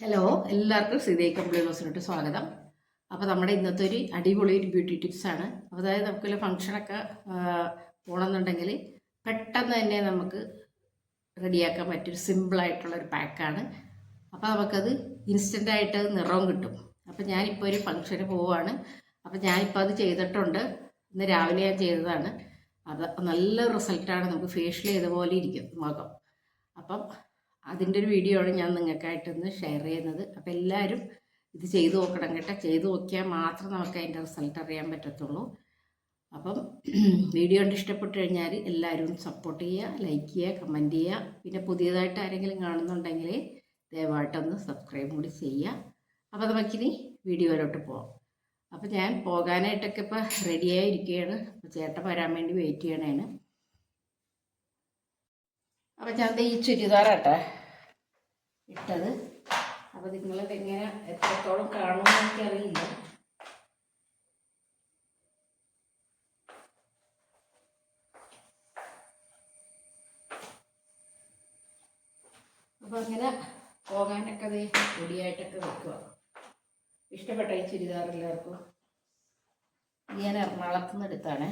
Hello എല്ലാവർക്കും ശ്രീദേവി കമ്പിളി സ്വാഗതം. അപ്പോൾ നമ്മുടെ ഇന്നത്തെ ഒരു അടിപൊളി ഒരു ബ്യൂട്ടി ടിപ്സാണ് അതായത് നമുക്കൊരു ഫംഗ്ഷനൊക്കെ പോകണമെന്നുണ്ടെങ്കിൽ പെട്ടെന്ന് തന്നെ നമുക്ക് റെഡിയാക്കാൻ പറ്റിയൊരു സിമ്പിളായിട്ടുള്ള ഒരു പാക്കാണ് അപ്പോൾ നമുക്കത് ഇൻസ്റ്റന്റായിട്ട് അത് നിറവും കിട്ടും. അപ്പോൾ ഞാനിപ്പോൾ ഒരു ഫംഗ്ഷന് പോവുകയാണ് അപ്പോൾ ഞാനിപ്പോൾ അത് ചെയ്തിട്ടുണ്ട്. ഇന്ന് രാവിലെ ഞാൻ ചെയ്തതാണ്. അത് നല്ല റിസൾട്ടാണ് നമുക്ക് ഫേഷ്യൽ ചെയ്ത പോലെ ഇരിക്കും മുഖം. അപ്പം അതിന്റെ ഒരു വീഡിയോ ആണ് ഞാൻ നിങ്ങൾക്കായിട്ടൊന്ന് ഷെയർ ചെയ്യുന്നത്. അപ്പോൾ എല്ലാവരും ഇത് ചെയ്തു നോക്കണം കേട്ടോ. ചെയ്തു നോക്കിയാൽ മാത്രം നമുക്ക് അതിന്റെ റിസൾട്ട് അറിയാൻ പറ്റത്തുള്ളൂ. അപ്പം വീഡിയോ കണ്ട് ഇഷ്ടപ്പെട്ട് കഴിഞ്ഞാൽ എല്ലാവരും സപ്പോർട്ട് ചെയ്യുക ലൈക്ക് ചെയ്യുക കമന്റ് ചെയ്യുക. പിന്നെ പുതിയതായിട്ട് ആരെങ്കിലും കാണുന്നുണ്ടെങ്കിൽ ദയവായിട്ടൊന്ന് സബ്സ്ക്രൈബ് കൂടി ചെയ്യുക. അപ്പോൾ നമുക്കിനി വീഡിയോയിലോട്ട് പോകാം അപ്പോൾ ഞാൻ പോകാനായിട്ടൊക്കെ ഇപ്പോൾ റെഡിയായിരിക്കുകയാണ് അപ്പോൾ ചേട്ടൻ വരാൻ വേണ്ടി വെയിറ്റ് ചെയ്യണേന്. അപ്പം ഞാൻ ഈ ചുരിദാറാട്ടെ. ഇട്ടത്. അപ്പോൾ നിങ്ങൾ എങ്ങനെ എത്രത്തോളം കാണുമെന്ന് എനിക്കറിയില്ല. അപ്പോൾ അങ്ങനെ പോകാനൊക്കെ അത് റെഡിയായിട്ടൊക്കെ വെക്കുക ഇഷ്ടപ്പെട്ട ഈ ചുരിദാർ എല്ലാവർക്കും ഞാൻ എറണാകുളത്ത് നിന്ന് എടുത്താണേ.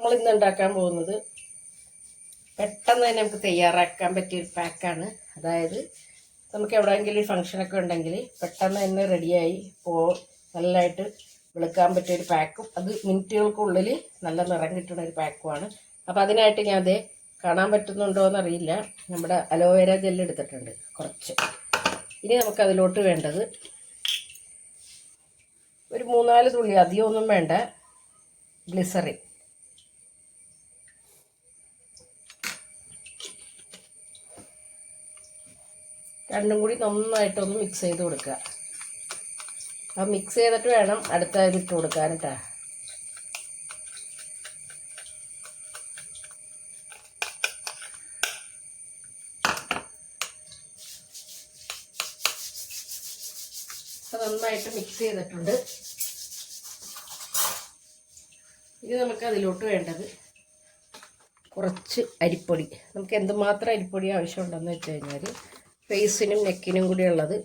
നമ്മൾ ഇന്ന് ഉണ്ടാക്കാൻ പോകുന്നത് പെട്ടെന്ന് തന്നെ നമുക്ക് തയ്യാറാക്കാൻ പറ്റിയ ഒരു പാക്കാണ്. അതായത് നമുക്ക് എവിടെയെങ്കിലും ഫംഗ്ഷനൊക്കെ ഉണ്ടെങ്കിൽ പെട്ടെന്ന് തന്നെ റെഡിയായി പോ നല്ലതായിട്ട് വെളുക്കാൻ പറ്റിയ ഒരു പാക്കും. അത് മിനിറ്റുകൾക്കുള്ളിൽ നല്ല നിറം കിട്ടുന്ന ഒരു പാക്കുമാണ്. അപ്പോൾ അതിനായിട്ട് ഞാൻ അതേ കാണാൻ പറ്റുന്നുണ്ടോ എന്നറിയില്ല. നമ്മുടെ അലോവേര ജെല്ല് എടുത്തിട്ടുണ്ട് കുറച്ച്. ഇനി നമുക്ക് അതിലോട്ട് വേണ്ടത് ഒരു മൂന്നാൽ തുള്ളി അധികമൊന്നും വേണ്ട ഗ്ലിസറിൻ രണ്ടും കൂടി നന്നായിട്ടൊന്ന് മിക്സ് ചെയ്ത് കൊടുക്കുക. ആ മിക്സ് ചെയ്തിട്ട് വേണം അടുത്ത ഇതിട്ട് കൊടുക്കാൻ കേട്ടോ നന്നായിട്ട് മിക്സ് ചെയ്തിട്ടുണ്ട്. ഇനി നമുക്ക് അതിലോട്ട് വേണ്ടത് കുറച്ച് അരിപ്പൊടി. നമുക്ക് എന്തുമാത്രം അരിപ്പൊടി ആവശ്യമുണ്ടെന്ന് വെച്ച് കഴിഞ്ഞാൽ ഫേസിനും നെക്കിനും കൂടി ഉള്ളത്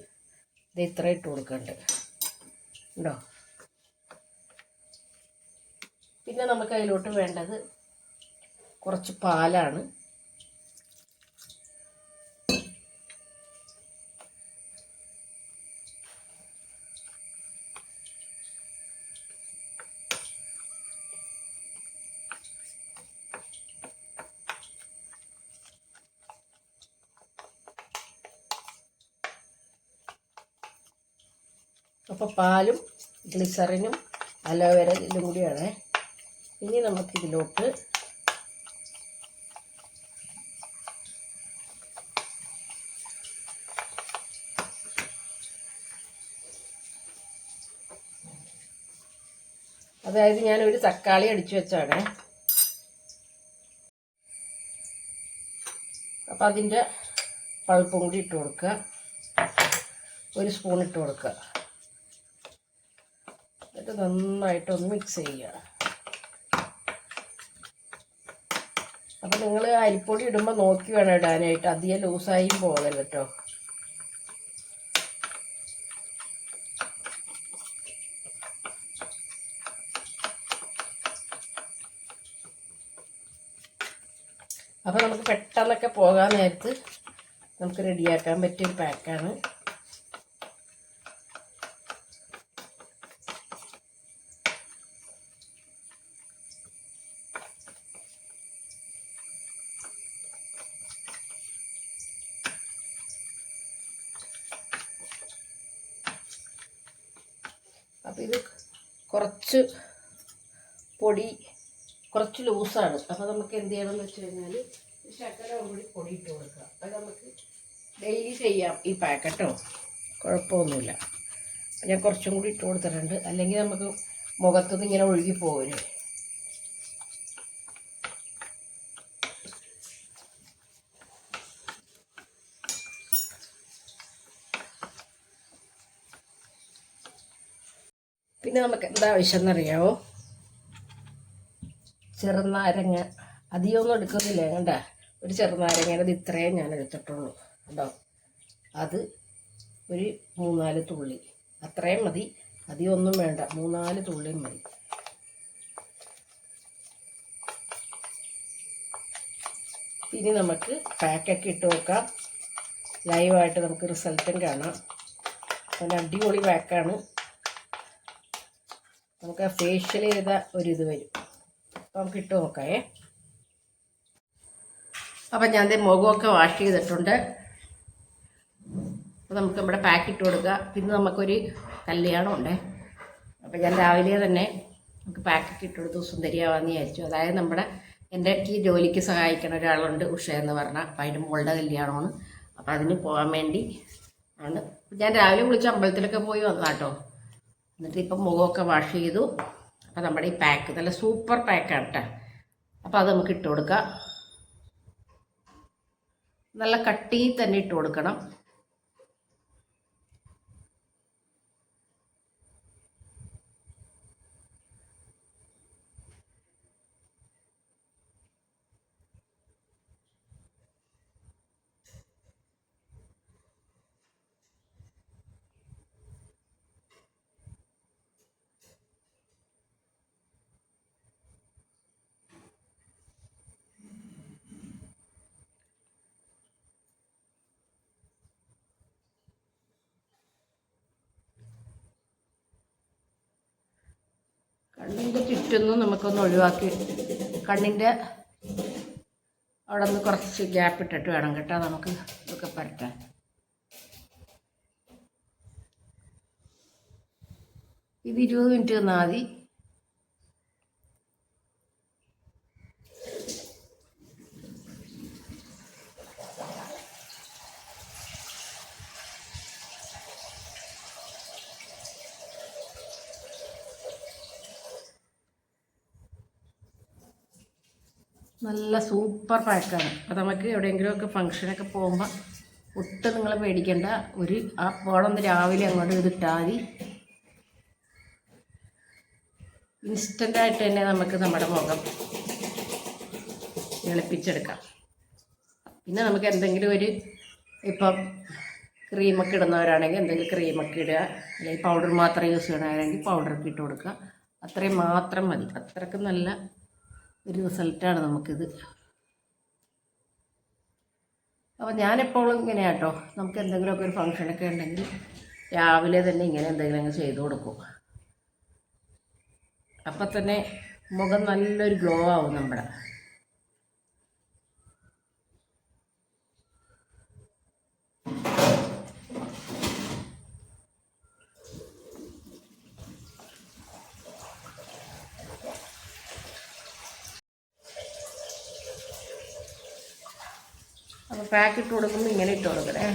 ഇത് ഇത്ര ഇട്ട് കൊടുക്കുന്നുണ്ട് ഉണ്ടോ? പിന്നെ നമുക്ക് അതിലോട്ട് വേണ്ടത് കുറച്ച് പാലാണ്. അപ്പോൾ പാലും ഗ്ലിസറിനും അലോവേര ജെല്ലും കൂടിയാണ്. ഇനി നമുക്കിതിലോട്ട് അതായത് ഞാൻ ഒരു തക്കാളി അടിച്ചു വെച്ചാണ് അപ്പം അതിന്റെ പഴുപ്പും കൂടി ഇട്ട് കൊടുക്കുക. ഒരു സ്പൂൺ ഇട്ട് കൊടുക്കുക. എന്നിട്ട് നന്നായിട്ടൊന്ന് മിക്സ് ചെയ്യുക. അപ്പം നിങ്ങൾ അരിപ്പൊടി ഇടുമ്പോൾ നോക്കി വേണം ഇടാനായിട്ട്. അധികം ലൂസായും പോകരുത് കേട്ടോ അപ്പോൾ നമുക്ക് പെട്ടെന്നൊക്കെ പോകാൻ നേരത്ത് നമുക്ക് റെഡിയാക്കാൻ പറ്റിയ ഒരു പാക്കാണ് അപ്പം ഇത് കുറച്ച് പൊടി കുറച്ച് ലൂസാണ്. അപ്പോൾ നമുക്ക് എന്ത് ചെയ്യണം എന്ന് വെച്ച് കഴിഞ്ഞാൽ ശക്കര കൂടി പൊടി ഇട്ട് കൊടുക്കുക. അപ്പോൾ നമുക്ക് ഡെയിലി ചെയ്യാം ഈ പാക്കറ്റോ കുഴപ്പമൊന്നുമില്ല. ഞാൻ കുറച്ചും കൂടി ഇട്ട് കൊടുത്തിട്ടുണ്ട്. അല്ലെങ്കിൽ നമുക്ക് മുഖത്തുനിന്ന് ഇങ്ങനെ ഒഴുകി പോകരുത് പിന്നെ നമുക്ക് എന്താ ആവശ്യം എന്നറിയാമോ ചെറുനാരങ്ങ. അധികമൊന്നും എടുക്കുന്നില്ല. കണ്ട? ഒരു ചെറുനാരങ്ങയുടെ ഇത്രയും ഞാൻ എടുത്തിട്ടുള്ളൂ. കേട്ടോ അത് ഒരു മൂന്നാൽ തുള്ളി. അത്രയും മതി. അധികമൊന്നും വേണ്ട. മൂന്നാൽ തുള്ളിയും മതി. ഇനി നമുക്ക് പാക്കൊക്കെ ഇട്ട് നോക്കാം. ലൈവായിട്ട് നമുക്ക് റിസൾട്ടും കാണാം. നല്ല അടിപൊളി പാക്കാണ്. നമുക്ക് ഫേഷ്യൽ ചെയ്ത ഒരിത് വരും. അപ്പം നമുക്ക് ഇട്ട് നോക്കാമേ അപ്പം ഞാൻ ദേ മുഖമൊക്കെ വാഷ് ചെയ്തിട്ടുണ്ട്. അപ്പോൾ നമുക്ക് നമ്മുടെ പാക്ക് ഇട്ട് കൊടുക്കുക പിന്നെ നമുക്കൊരു കല്യാണം ഉണ്ടേ. അപ്പം ഞാൻ രാവിലെ തന്നെ നമുക്ക് പാക്കറ്റ് ഇട്ട് കൊടുത്ത് സുന്ദരിയാവാന്ന് വിചാരിച്ചു. അതായത് നമ്മുടെ എന്റെ ഈ ജോലിക്ക് സഹായിക്കുന്ന ഒരാളുണ്ട് ഉഷ എന്ന് പറഞ്ഞാൽ അപ്പം അതിന്റെ മോളുടെ കല്യാണമാണ്. അപ്പം അതിന് പോകാൻ വേണ്ടി ആണ്. ഞാൻ രാവിലെ വിളിച്ച് അമ്പലത്തിലൊക്കെ പോയി വന്നാട്ടോ എന്നിട്ട് ഇപ്പം മുഖമൊക്കെ വാഷ് ചെയ്തു. അപ്പം നമ്മുടെ ഈ പാക്ക് നല്ല സൂപ്പർ പാക്കാണ് കേട്ടോ അപ്പോൾ അത് നമുക്ക് ഇട്ട് കൊടുക്കാം. നല്ല കട്ടിയിൽ തന്നെ ഇട്ട് കൊടുക്കണം. കണ്ണിന്റെ ചുറ്റൊന്നും നമുക്കൊന്ന് ഒഴിവാക്കി കണ്ണിന്റെ അവിടെ നിന്ന് കുറച്ച് ഗ്യാപ്പ് ഇട്ടിട്ട് വേണം കേട്ടോ നമുക്ക് ഇതൊക്കെ പരട്ടാൻ ഇത് ഇരുപത് മിനിറ്റ് മതി. നല്ല സൂപ്പർ പാക്കാണ്. അപ്പോൾ നമുക്ക് എവിടെയെങ്കിലുമൊക്കെ ഫംഗ്ഷനൊക്കെ പോകുമ്പോൾ ഒട്ടും നിങ്ങൾ പേടിക്കേണ്ട ഒരു ആ പോളൊന്ന് രാവിലെ അങ്ങോട്ട് ഇതിട്ടാൽ മതി. ഇൻസ്റ്റന്റായിട്ട് തന്നെ നമുക്ക് നമ്മുടെ മുഖം എളുപ്പിച്ചെടുക്കാം പിന്നെ നമുക്ക് എന്തെങ്കിലും ഒരു ഇപ്പം ക്രീമൊക്കെ ഇടുന്നവരാണെങ്കിൽ എന്തെങ്കിലും ക്രീമൊക്കെ ഇടുക. അല്ലെങ്കിൽ പൗഡർ മാത്രം യൂസ് ചെയ്യണവരാണെങ്കിൽ പൗഡറൊക്കെ ഇട്ട് കൊടുക്കുക. അത്രയും മാത്രം മതി. അത്രയ്ക്ക് നല്ല ഒരു റിസൾട്ടാണ് നമുക്കിത്. അപ്പോൾ ഞാനെപ്പോഴും ഇങ്ങനെ കേട്ടോ നമുക്ക് എന്തെങ്കിലുമൊക്കെ ഒരു ഫങ്ഷനൊക്കെ ഉണ്ടെങ്കിൽ രാവിലെ തന്നെ ഇങ്ങനെ എന്തെങ്കിലും അങ്ങ് ചെയ്ത് കൊടുക്കും. അപ്പം തന്നെ മുഖം നല്ലൊരു ഗ്ലോ ആവും നമ്മുടെ. പാക്ക് ഇട്ട് കൊടുക്കുമ്പോൾ ഇങ്ങനെ ഇട്ട് കൊടുക്കണേ.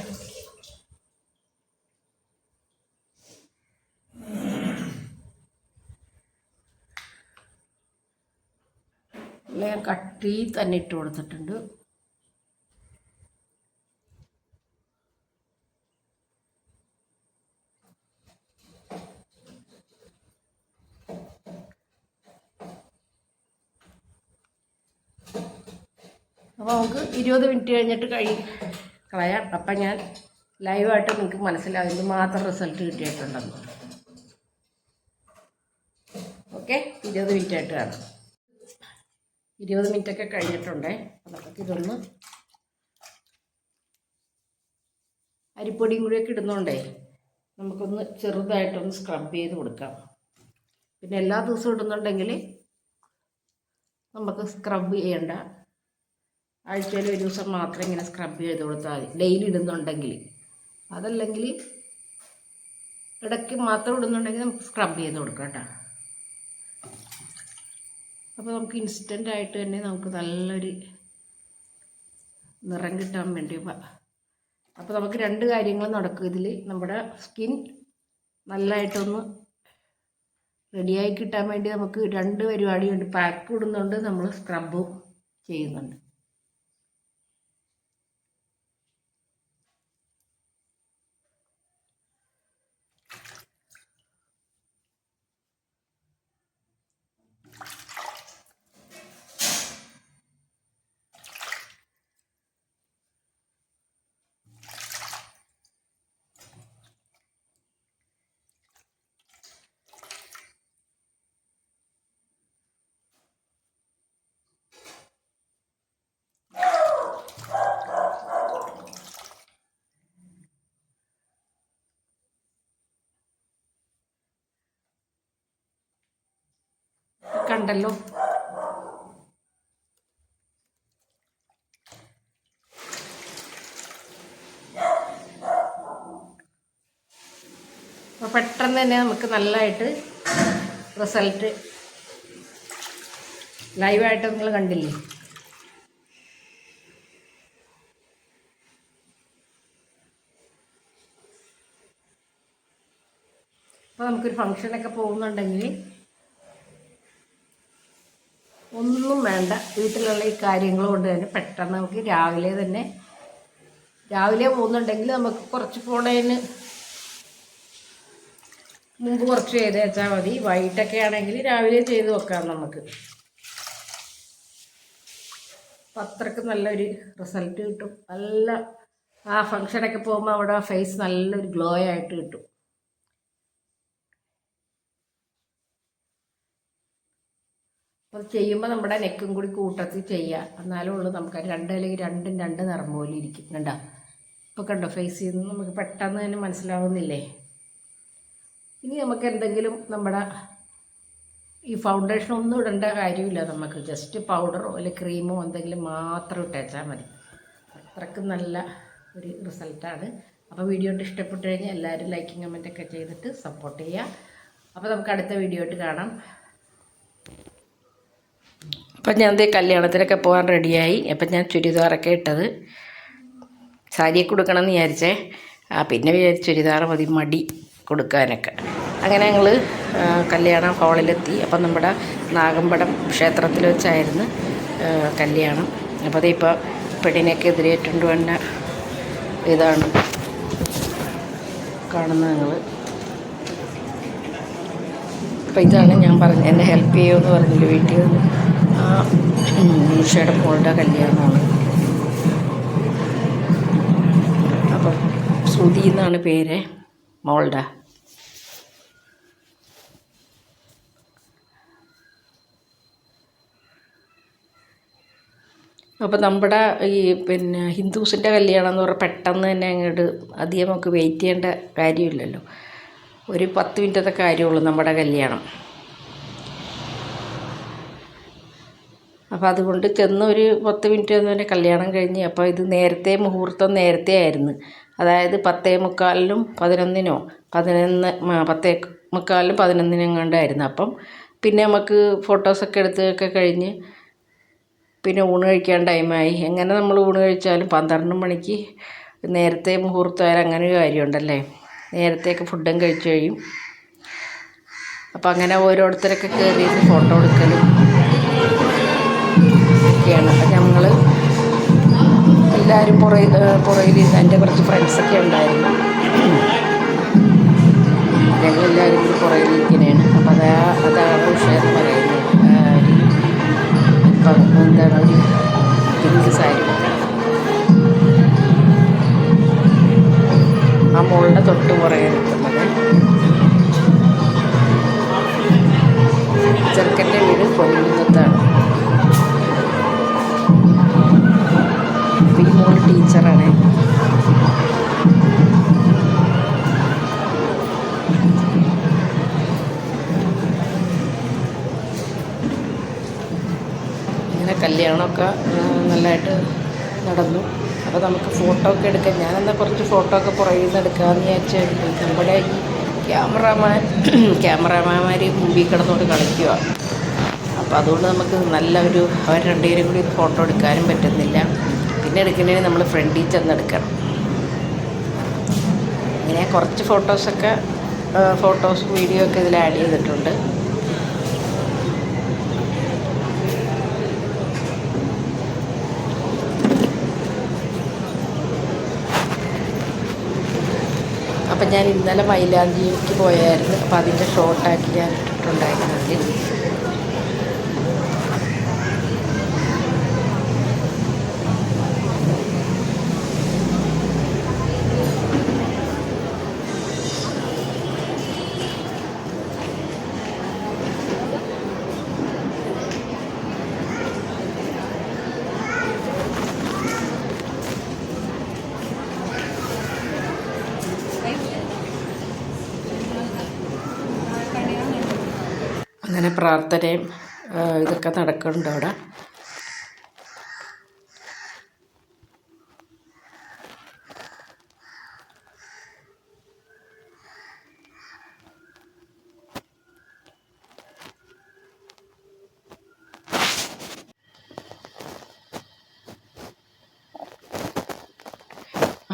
കട്ടി തന്നെ ഇട്ട് കൊടുത്തിട്ടുണ്ട്. അപ്പോൾ നമുക്ക് ഇരുപത് മിനിറ്റ് കഴിഞ്ഞിട്ട് കഴി കളയാം. അപ്പം ഞാൻ ലൈവായിട്ട് നിങ്ങൾക്ക് മനസ്സിലാവും ഇത് മാത്രം റിസൾട്ട് കിട്ടിയിട്ടുണ്ടെന്ന്. ഓക്കെ ഇരുപത് മിനിറ്റ് ആയിട്ട് കാണാം. ഇരുപത് മിനിറ്റൊക്കെ കഴിഞ്ഞിട്ടുണ്ടേ. നമുക്കിതൊന്ന് അരിപ്പൊടിയും കൂടിയൊക്കെ ഇടുന്നുണ്ടേ നമുക്കൊന്ന് ചെറുതായിട്ടൊന്ന് സ്ക്രബ് ചെയ്ത് കൊടുക്കാം. പിന്നെ എല്ലാ ദിവസവും ഇടുന്നുണ്ടെങ്കിൽ നമുക്ക് സ്ക്രബ് ചെയ്യണ്ട. ആഴ്ചയിൽ ഒരു ദിവസം മാത്രം ഇങ്ങനെ സ്ക്രബ് ചെയ്ത് കൊടുത്താൽ മതി. ഡെയിലി ഇടുന്നുണ്ടെങ്കിൽ. അതല്ലെങ്കിൽ ഇടയ്ക്ക് മാത്രം ഇടുന്നുണ്ടെങ്കിൽ നമുക്ക് സ്ക്രബ് ചെയ്ത് കൊടുക്കാം കേട്ടോ. അപ്പോൾ നമുക്ക് ഇൻസ്റ്റന്റ് ആയിട്ട് തന്നെ നമുക്ക് നല്ലൊരു നിറം കിട്ടാൻ വേണ്ടി അപ്പോൾ നമുക്ക് രണ്ട് കാര്യങ്ങൾ നടക്കും. ഇതിൽ നമ്മുടെ സ്കിൻ നല്ലതായിട്ടൊന്ന് റെഡിയായി കിട്ടാൻ വേണ്ടി നമുക്ക് രണ്ട് പരിപാടിയുണ്ട് പാക്ക് ഇടുന്നുണ്ട്. നമ്മൾ സ്ക്രബും ചെയ്യുന്നുണ്ട്. അപ്പോൾ പെട്ടെന്ന് തന്നെ നമുക്ക് നല്ലതായിട്ട് റിസൾട്ട് ലൈവായിട്ട് നിങ്ങൾ കണ്ടില്ലേ? അപ്പോൾ നമുക്കൊരു ഫങ്ഷനൊക്കെ പോകുന്നുണ്ടെങ്കിൽ ഒന്നും വേണ്ട. വീട്ടിലുള്ള ഈ കാര്യങ്ങൾ കൊണ്ട് തന്നെ പെട്ടെന്ന് നമുക്ക് രാവിലെ തന്നെ രാവിലെ പോകുന്നുണ്ടെങ്കിൽ നമുക്ക് കുറച്ച് പോണേന് മുമ്പ് കുറച്ച് ചെയ്ത് വെച്ചാൽ മതി. വൈകിട്ടൊക്കെ ആണെങ്കിൽ രാവിലെ ചെയ്ത് വെക്കാം നമുക്ക്. അത്രയ്ക്ക് നല്ലൊരു റിസൾട്ട് കിട്ടും. നല്ല ആ ഫങ്ഷനൊക്കെ പോകുമ്പോൾ അവിടെ ഫേസ് നല്ലൊരു ഗ്ലോ ആയിട്ട് കിട്ടും. അപ്പോൾ ചെയ്യുമ്പോൾ നമ്മുടെ നെക്കും കൂടി കൂട്ടത്തിൽ ചെയ്യുക എന്നാലേ ഉള്ളൂ നമുക്ക്. രണ്ട് അല്ലെങ്കിൽ രണ്ടും രണ്ട് നിറം പോലെ ഇരിക്കും. കണ്ടോ? ഇപ്പോൾ കണ്ടോ? ഫേസ് ചെയ്യുന്നത് നമുക്ക് പെട്ടെന്ന് തന്നെ മനസ്സിലാവുന്നില്ലേ? ഇനി നമുക്ക് എന്തെങ്കിലും നമ്മുടെ ഈ ഫൗണ്ടേഷൻ ഒന്നും ഇടേണ്ട കാര്യമില്ല നമുക്ക്. ജസ്റ്റ് പൗഡറോ അല്ലെങ്കിൽ ക്രീമോ എന്തെങ്കിലും മാത്രം ഇട്ടേച്ചാൽ മതി. അത്രയ്ക്ക് നല്ല ഒരു റിസൾട്ടാണ് അപ്പോൾ വീഡിയോ ഇഷ്ടപ്പെട്ട് കഴിഞ്ഞാൽ എല്ലാവരും ലൈക്കും കമന്റൊക്കെ ചെയ്തിട്ട് സപ്പോർട്ട് ചെയ്യുക അപ്പോൾ നമുക്ക് അടുത്ത വീഡിയോ ആയിട്ട് കാണാം. അപ്പം ഞാൻ ദേ കല്യാണത്തിനൊക്കെ പോകാൻ റെഡിയായി. അപ്പം ഞാൻ ചുരിദാറൊക്കെ ഇട്ടത്. സാരിയൊക്കെ കൊടുക്കണം എന്ന് വിചാരിച്ചേ. ആ പിന്നെ വിചാരിച്ച് ചുരിദാർ മതി മടി കൊടുക്കാനൊക്കെ. അങ്ങനെ ഞങ്ങൾ കല്യാണ ഹാളിലെത്തി. അപ്പം നമ്മുടെ നാഗമ്പടം ക്ഷേത്രത്തിൽ വെച്ചായിരുന്നു കല്യാണം. അപ്പോൾ അതിപ്പോൾ പെണ്ണിനൊക്കെ എതിരേറ്റുകൊണ്ട് വന്ന ഇതാണ് കാണുന്നത് ഞങ്ങൾ അപ്പോൾ ഇതാണ് ഞാൻ പറഞ്ഞത് എന്നെ ഹെൽപ്പ് ചെയ്യുമെന്ന് പറഞ്ഞില്ല വീട്ടിൽ നിന്ന്? ആ നിഷയുടെ മോളുടെ കല്യാണമാണ്. അപ്പം ശ്രുതി എന്നാണ് പേര് മോളുടെ. അപ്പോൾ നമ്മുടെ ഈ പിന്നെ ഹിന്ദുസിന്റെ കല്യാണം എന്ന് പറഞ്ഞാൽ പെട്ടെന്ന് തന്നെ അങ്ങോട്ട് അധികം നമുക്ക് വെയിറ്റ് ചെയ്യേണ്ട കാര്യമില്ലല്ലോ. ഒരു പത്ത് മിനിറ്റത്തെ കാര്യമുള്ളൂ നമ്മുടെ കല്യാണം. അപ്പോൾ അതുകൊണ്ട് ചെന്ന് ഒരു പത്ത് മിനിറ്റ് ഒന്നും തന്നെ കല്യാണം കഴിഞ്ഞ് അപ്പോൾ ഇത് നേരത്തെ മുഹൂർത്തം നേരത്തെ ആയിരുന്നു. അതായത് പത്തേ മുക്കാലിനും പതിനൊന്നിനോ പതിനൊന്ന് പത്തേ മുക്കാലിനും പതിനൊന്നിനും എങ്ങാണ്ടായിരുന്നു അപ്പം. പിന്നെ നമുക്ക് ഫോട്ടോസൊക്കെ എടുത്തൊക്കെ കഴിഞ്ഞ് പിന്നെ ഊണ് കഴിക്കാൻ ടൈമായി എങ്ങനെ നമ്മൾ ഊണ് കഴിച്ചാലും പന്ത്രണ്ട് മണിക്ക് നേരത്തെ മുഹൂർത്തമായാലും അങ്ങനെ ഒരു കാര്യമുണ്ടല്ലേ? നേരത്തെയൊക്കെ ഫുഡും കഴിച്ചു കഴിയും. അപ്പം അങ്ങനെ ഓരോരുത്തരൊക്കെ കയറിയിട്ട് ഫോട്ടോ എടുക്കലും. ഒക്കെയാണ്. അപ്പം ഞങ്ങൾ എല്ലാവരും പുറയിൽ പുറകിൽ എന്റെ കുറച്ച് ഫ്രണ്ട്സൊക്കെ ഉണ്ടായിരുന്നു. ഞങ്ങളെല്ലാവരും കൂടി പുറയിലിരിക്കുന്നതാണ് അപ്പം അതാ അതാണ് ഉഷയെന്ന് പറയുന്നത് എന്താണ് ഒരു ആ മുകളുടെ തൊട്ട് പുറകെ നിൽക്കുന്നത് ചെറുക്കന്റെ വീട് കൊണ്ടുന്നത്താണ് അപ്പം ടീച്ചറാണ്. ഇങ്ങനെ കല്യാണമൊക്കെ നല്ലതായിട്ട് നടന്നു. അപ്പോൾ നമുക്ക് ഫോട്ടോ ഒക്കെ എടുക്കാം. ഞാനെന്നാൽ കുറച്ച് ഫോട്ടോ ഒക്കെ പുറകിൽ നിന്ന് എടുക്കാമെന്ന് വിചാരിച്ചു നമ്മുടെ ഈ ക്യാമറാമാൻ ക്യാമറാമാന്മാർ മുമ്പിൽ കിടന്നുകൊണ്ട് കളിക്കുക അപ്പോൾ അതുകൊണ്ട് നമുക്ക് നല്ല ഒരു അവർ രണ്ടുപേരും കൂടി ഫോട്ടോ എടുക്കാനും പറ്റുന്നില്ല. പിന്നെ എടുക്കുന്നതിന് നമ്മൾ ഫ്രണ്ടിൽ ചെന്ന് എടുക്കണം. ഇങ്ങനെ കുറച്ച് ഫോട്ടോസൊക്കെ ഫോട്ടോസ് വീഡിയോ ഒക്കെ ഇതിൽ ആഡ് ചെയ്തിട്ടുണ്ട്. അപ്പം ഞാൻ ഇന്നലെ മൈലാഞ്ചിക്ക് പോയായിരുന്നു. അപ്പം അതിന്റെ ഷോർട്ടാക്കി ഞാൻ ഇട്ടിട്ടുണ്ടായിരുന്നു അങ്ങനെ പ്രാർത്ഥനയും ഇതൊക്കെ നടക്കുന്നുണ്ട് അവിടെ.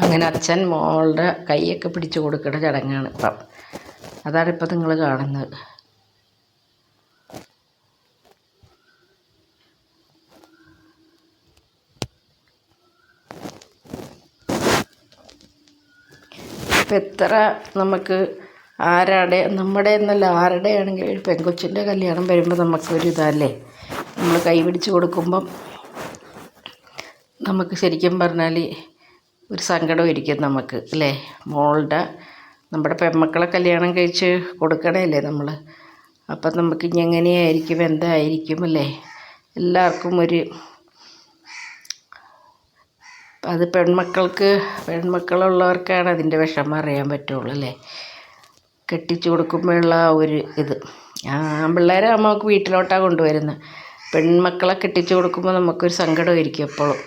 അങ്ങനെ അച്ഛൻ മോളുടെ കൈയൊക്കെ പിടിച്ചു കൊടുക്കുന്ന ചടങ്ങാണ് ഇപ്പം. അതാണ് ഇപ്പം നിങ്ങൾ കാണുന്നത്. ഇപ്പം എത്ര നമുക്ക് ആരാടെ നമ്മുടെ എന്നല്ല ആരുടെ ആണെങ്കിൽ ഒരു പെങ്കൊച്ചിന്റെ കല്യാണം വരുമ്പോൾ നമുക്കൊരു ഇതല്ലേ? നമ്മൾ കൈ പിടിച്ച് കൊടുക്കുമ്പം നമുക്ക് ശരിക്കും പറഞ്ഞാൽ ഒരു സങ്കടം ഇരിക്കും നമുക്ക് അല്ലേ? മോളുടെ നമ്മുടെ പെൺമക്കളെ കല്യാണം കഴിച്ച് കൊടുക്കണമല്ലേ നമ്മൾ അപ്പം നമുക്ക് ഇനി എങ്ങനെയായിരിക്കും എന്തായിരിക്കും അല്ലേ? എല്ലാവർക്കും ഒരു അത് പെൺമക്കൾക്ക് പെൺമക്കളുള്ളവർക്കാണ് അതിന്റെ വിഷമം അറിയാൻ പറ്റുള്ളൂ അല്ലേ? കെട്ടിച്ചു കൊടുക്കുമ്പോഴുള്ള ആ ഒരു ഇത്. ആൺപിള്ളേരെ നമുക്ക് വീട്ടിലോട്ടാണ് കൊണ്ടുവരുന്നത് പെൺമക്കളെ കെട്ടിച്ചു കൊടുക്കുമ്പോൾ നമുക്കൊരു സങ്കടമായിരിക്കും എപ്പോഴും.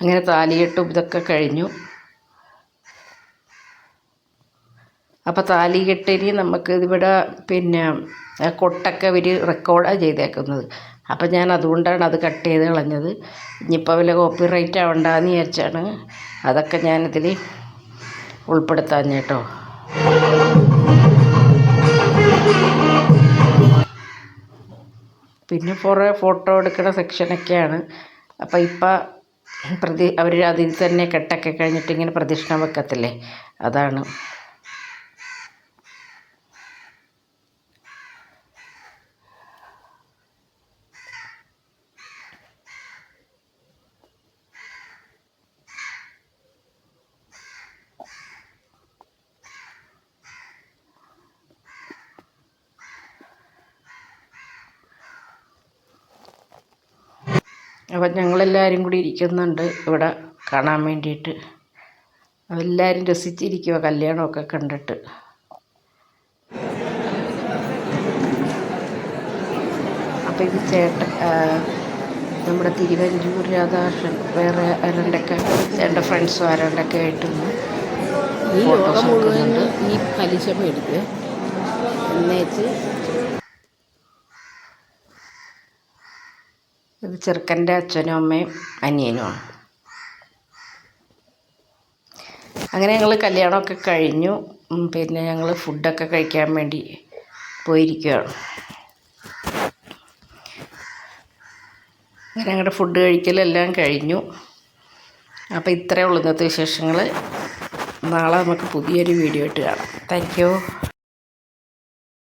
അങ്ങനെ താലികെട്ടും ഇതൊക്കെ കഴിഞ്ഞു. അപ്പോൾ താലികെട്ടിന് നമുക്ക് ഇവിടെ പിന്നെ കൊട്ടൊക്കെ ഇവർ റെക്കോർഡാണ് ചെയ്തേക്കുന്നത്. അപ്പം ഞാൻ അതുകൊണ്ടാണ് അത് കട്ട് ചെയ്ത് കളഞ്ഞത്. ഇനിയിപ്പോൾ വല്ല കോപ്പി റൈറ്റ് ആവണ്ടെന്ന് വിചാരിച്ചാണ് അതൊക്കെ ഞാനിതിൽ ഉൾപ്പെടുത്താൻ കേട്ടോ. പിന്നെ കുറേ ഫോട്ടോ എടുക്കുന്ന സെക്ഷനൊക്കെയാണ് അപ്പോൾ ഇപ്പം പ്രതി അവർ അതിൽ തന്നെ കെട്ടൊക്കെ കഴിഞ്ഞിട്ട് ഇങ്ങനെ പ്രദക്ഷിണം വെക്കത്തില്ലേ? അതാണ്. അപ്പം ഞങ്ങളെല്ലാവരും കൂടി ഇരിക്കുന്നുണ്ട് ഇവിടെ കാണാൻ വേണ്ടിയിട്ട്. എല്ലാവരും രസിച്ചിരിക്കുക കല്യാണമൊക്കെ കണ്ടിട്ട്. അപ്പം ഇത് ചേട്ട നമ്മുടെ തിരുവഞ്ചൂർ രാധാകൃഷ്ണൻ വേറെ ആരണ്ടൊക്കെ എന്റെ ഫ്രണ്ട്സും ആരണ്ടൊക്കെ ആയിട്ടൊന്ന് ഈ ഫോട്ടോ ലോകം മുഴുവൻ ഈ പലിശ മേടിക്കുക എന്നേച്ച് ഇത് ചെറുക്കന്റെ അച്ഛനും അമ്മയും അനിയനുമാണ് അങ്ങനെ ഞങ്ങൾ കല്യാണമൊക്കെ കഴിഞ്ഞു. പിന്നെ ഞങ്ങൾ ഫുഡൊക്കെ കഴിക്കാൻ വേണ്ടി പോയിരിക്കുകയാണ്. അങ്ങനെ ഞങ്ങളുടെ ഫുഡ് കഴിക്കലെല്ലാം കഴിഞ്ഞു. അപ്പോൾ ഇത്രയേ ഉള്ളൂ ഇന്നത്തെ വിശേഷങ്ങൾ. നാളെ നമുക്ക് പുതിയൊരു വീഡിയോ ആയിട്ട് കാണാം. താങ്ക്